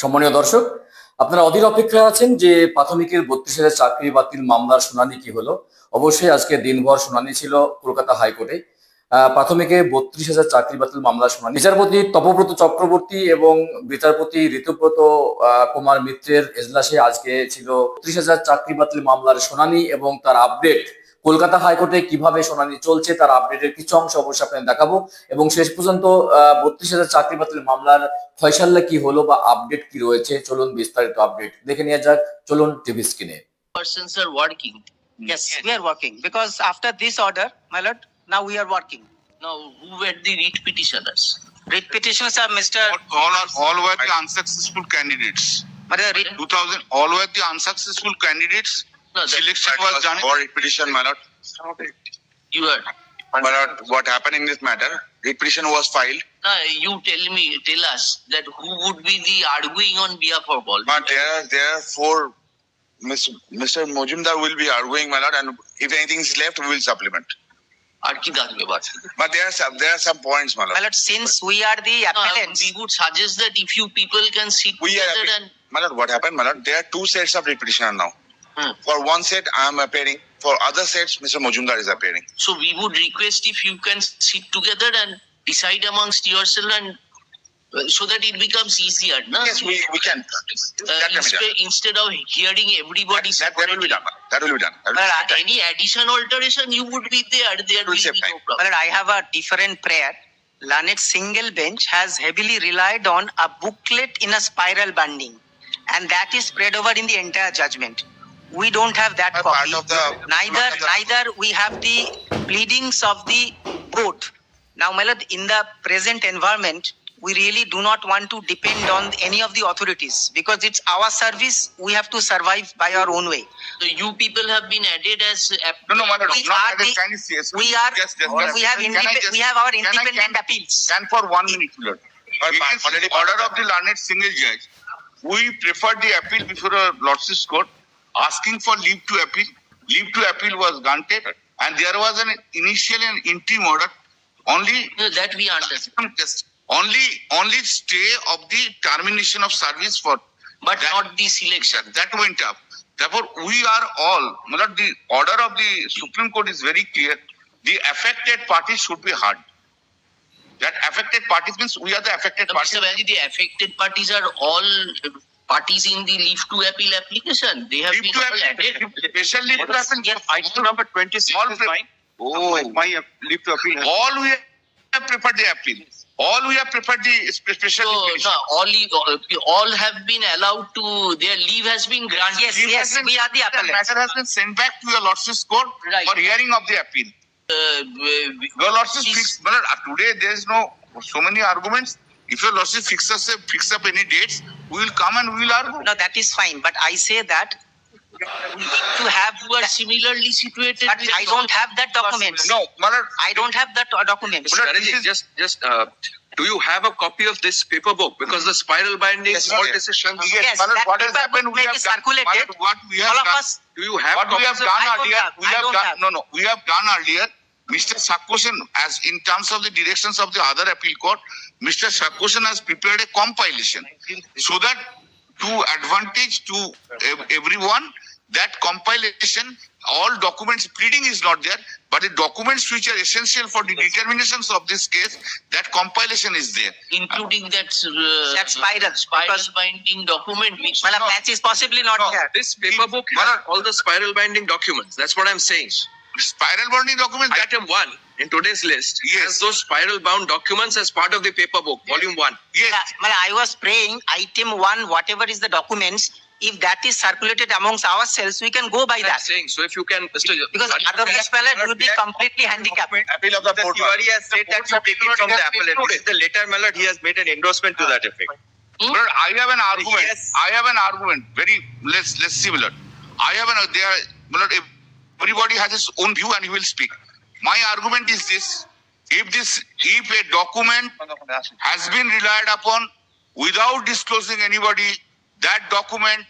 সম্মানীয় দর্শক, আপনারা অধীর অপেক্ষায় আছেন যে প্রাথমিকের বত্রিশ হাজার চাকরি বাতিল মামলার শুনানি কি হলো? অবশ্যই আজকে দিনভর শুনানি ছিল কলকাতা হাইকোর্টে। প্রাথমিকে বত্রিশ হাজার চাকরি বাতিল মামলার শুনানি। বিচারপতি তপব্রত চক্রবর্তী এবং বিচারপতি ঋতুব্রত কুমার মিত্রের এজলাসে আজকে ছিল ত্রিশ হাজার চাকরি বাতিল মামলার শুনানি এবং তার আপডেট কলকাতা হাইকোর্টে কীভাবে শুনানি চলছে তার আপডেটের কিছু অংশ অবশ্যই আপনাদের দেখাবো এবং শেষ পর্যন্ত বত্রিশ হাজার চাকরি বাতিল মামলার ফয়সাল্লা কি হলো বা আপডেট কি রয়েছে চলুন বিস্তারিত আপডেট দেখে নিয়ে যাক চলুন টিভি স্ক্রিনে persons are working. Yes, we are working because after this order, my lord, now we are working. Now, who were the writ petitioners? Writ petitions are Mr. All are, all were the unsuccessful candidates. But the writ, 2000, all were the unsuccessful candidates. No, that Selection was done. For petition, my lord. you are. My lord, what happened in this matter? Writ petition was filed, Now, you tell me, tell us that who would be the arguing on behalf of all. but there are there are four. Miss- Mr. Mojumdar will be arguing, my lord, and if anything is left, we will supplement. আর কি থাকবে বাকি? But there are some there are some points, my my lord. lord, since we are the No, applicants, we would suggest that if you people can sit We are together happy. and My lord, what happened, my lord? There are two sets of writ petitioner now. Hmm. For one set, I am appearing. For other sets, Mr. Mojumdar is appearing. so we would request if you can sit together and decide amongst yourself and uh, so that it becomes easier, no? Yes, we, we can. Uh, That can instead, of hearing everybody That, that will be done. my lord. That will be done. That will be done. any addition alteration you would be there there Will will be no problem lord, I have a different prayer. Lanet single bench has heavily relied on a booklet in a spiral binding, and that is spread over in the entire judgment. We don't have that A part copy. of the- neither the- neither we have the pleadings of the court. Now, my lord, in the present environment, we really do not want to depend on any of the authorities because it's our service. We have to survive by our own way. so you people have been added as No, no, my lord. We Not are at this the- kind of CS. We are Just, just, we just- have can I independent just- we have our independent can- appeals. Can for one minute, my lord. It is order of the learned single judge. We prefer the appeal before a lordship's court, asking for leave to appeal. Leave to appeal was granted, and there was an initial and interim order. Only No, that we understand Only, only stay of the termination of service for but That- not the selection that went up. Therefore, we are all, the order of the Supreme Court is very clear. The affected parties should be heard. That affected parties means we are the affected parties. Mr. Banerjee, the affected parties are all parties in the leave to appeal application they have Leave been to all appeal, added special leave to appeal. Yes, Item number twenty-six All is mine. Oh, My leave to appeal. All we have preferred the appeal. All we have preferred the special so no, all leave, all have been allowed to their leave has been granted Yes, Leave yes, been- we are the The matter has been sent back to your lordship's court Right. for hearing of the appeal. uh, uh, Your lordship Please. but today there is no so many arguments. If your lordship fixes fix up any dates, we will come and we will argue. No, that is fine. But I say that we need to have who are similarly situated but with I don't have that document. No, Malad, I don't have that uh, document. But Strategy, this is- just, just, uh, do you have a copy of this paper book? Because the spiral binding, Yes, all yes. decisions, yes, Yes, Malad, that what has paper happened? We may have be done, circulated. Malad, what we have All of done, us, do you have what we have copies of? done I don't earlier, have, we I have don't done, have. no, no, we have done earlier. Mr. Sakoshan, as in terms of the directions of the other appeal court, Mr. Sakoshan has prepared a compilation so that to advantage to everyone, that compilation, all documents, pleading is not there, but the documents which are essential for the determinations of this case, that compilation is there. including that uh, That spiral, spiral because- binding document which well, that is possibly not No. there. This paper book has all the spiral binding documents. That's what I'm saying. Spiral bonding document, that, Item one in today's list Yes. has those spiral bound documents as part of the paper book, volume one. yes, Yeah, well, I was praying item one, whatever is the documents, if that is circulated amongst ourselves, we can go by I'm that. saying, so if you can, Mr. Because otherwise, well, it would be completely handicapped. appeal of the The court. Tiwari has said that to take it from the appellant. This the letter, my he has made an endorsement to that effect. Hmm? But I have an argument. Yes. I have an argument. Very less less similar. I have an they are but if everybody has his own view and he will speak. My argument is this: if this if a document has been relied upon without disclosing anybody, that document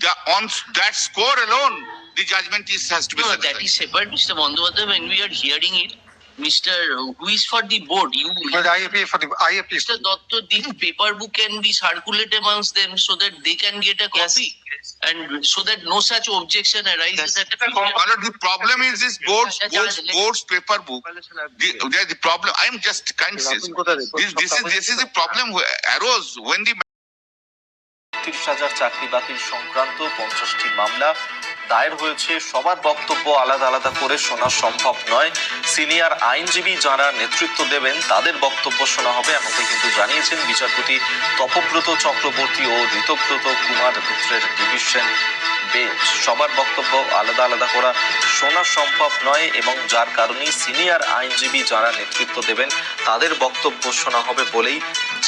the on that score alone, the judgment is has to be no satisfied. that is separate Mr. Bandyopadhyay when we are hearing it Mr. Who is for the board? You, Well, IAP for the IAP. Mr. Dotto, this paper book can be circulated amongst them so that they can get a copy. And so that no such objection arises at a the problem is this board's, board's, board's paper book. The, the, the problem, I am just kind of this, this is, this is the problem arose when the তিরিশ হাজার চাকরি বাতিল সংক্রান্ত পঞ্চাশটি মামলা দায়ের হয়েছে। সবার বক্তব্য আলাদা আলাদা করে শোনা সম্ভব নয়। সিনিয়র আইনজীবী যারা নেতৃত্ব দেবেন, তাদের বক্তব্য শোনা হবে। এমনটাই কিন্তু জানিয়েছেন বিচারপতি তপব্রত চক্রবর্তী ও ঋতব্রত কুমার মিত্রের ডিভিশন সবার বক্তব্য আলাদা আলাদা করা শোনা সম্ভব নয় এবং যার কারণেই সিনিয়র আইনজীবী যারা নেতৃত্ব দেবেন, তাদের বক্তব্য শোনা হবে বলেই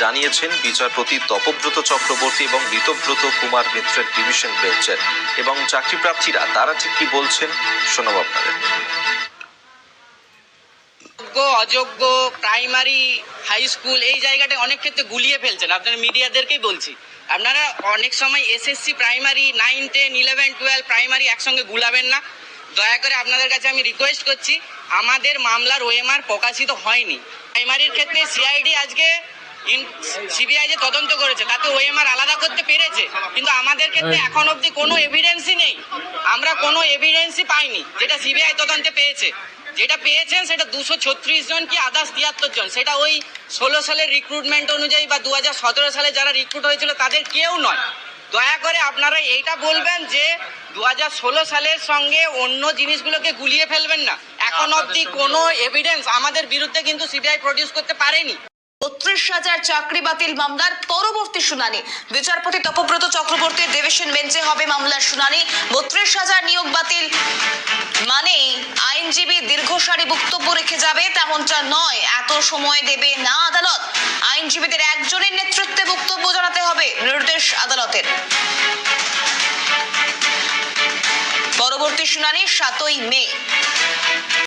জানিয়েছেন, বিচারপতি তপব্রত চক্রবর্তী এবং ঋতব্রত কুমার মিত্রের ডিভিশন বেঞ্চের। এবং চাকরি প্রার্থীরা তারা ঠিক কি বলছেন, শোনাব আপনাদের। যোগ্য অযোগ্য প্রাইমারি হাই স্কুল এই জায়গাটা অনেক ক্ষেত্রে গুলিয়ে ফেলছেন। আপনারা মিডিয়াদেরকেই বলছি। আপনারা অনেক সময় SSC primary nine ten eleven twelve primary একসঙ্গে গুলাবেন না। দয়া করে আপনাদের কাছে আমি রিকোয়েস্ট করছি, আমাদের মামলার ওএমআর প্রকাশিত হয়নি। প্রাইমারির ক্ষেত্রে সিআইডি আজকে সিবিআই যে তদন্ত করেছে তাতে ওএমআর আলাদা করতে পেরেছে। কিন্তু আমাদের ক্ষেত্রে এখন অবধি কোনো এভিডেন্সই নেই। আমরা কোনো এভিডেন্সই পাইনি যেটা সিবিআই তদন্তে পেয়েছে। যেটা পেয়েছেন সেটা দুশো ছত্রিশ জন কি আদার্স তিয়াত্তর জন? সেটা ওই ষোলো সালের রিক্রুটমেন্ট অনুযায়ী বা দু হাজার সতেরো সালে যারা রিক্রুট হয়েছিল তাদের কেউ নয়। দয়া করে আপনারা এইটা বলবেন যে দু হাজার ষোলো সালের সঙ্গে অন্য জিনিসগুলোকে গুলিয়ে ফেলবেন না। এখন অবধি কোনো এভিডেন্স আমাদের বিরুদ্ধে কিন্তু সিবিআই প্রডিউস করতে পারেনি। বত্রিশ হাজার চাকরি বাতিল মামলার পরবর্তী শুনানি। বিচারপতি তপব্রত চক্রবর্তীর ডিভিশন বেঞ্চে হবে মামলার শুনানি। বত্রিশ হাজার নিয়োগ বাতিল মানেই আইনজীবী দীর্ঘ সারি বক্তব্য রেখে যাবে, তেমনটা নয়, এত সময় দেবে না আদালত। আইনজীবীদের একজনের নেতৃত্বে বক্তব্য জানাতে হবে, নির্দেশ আদালতের। পরবর্তী শুনানি সাতই মে।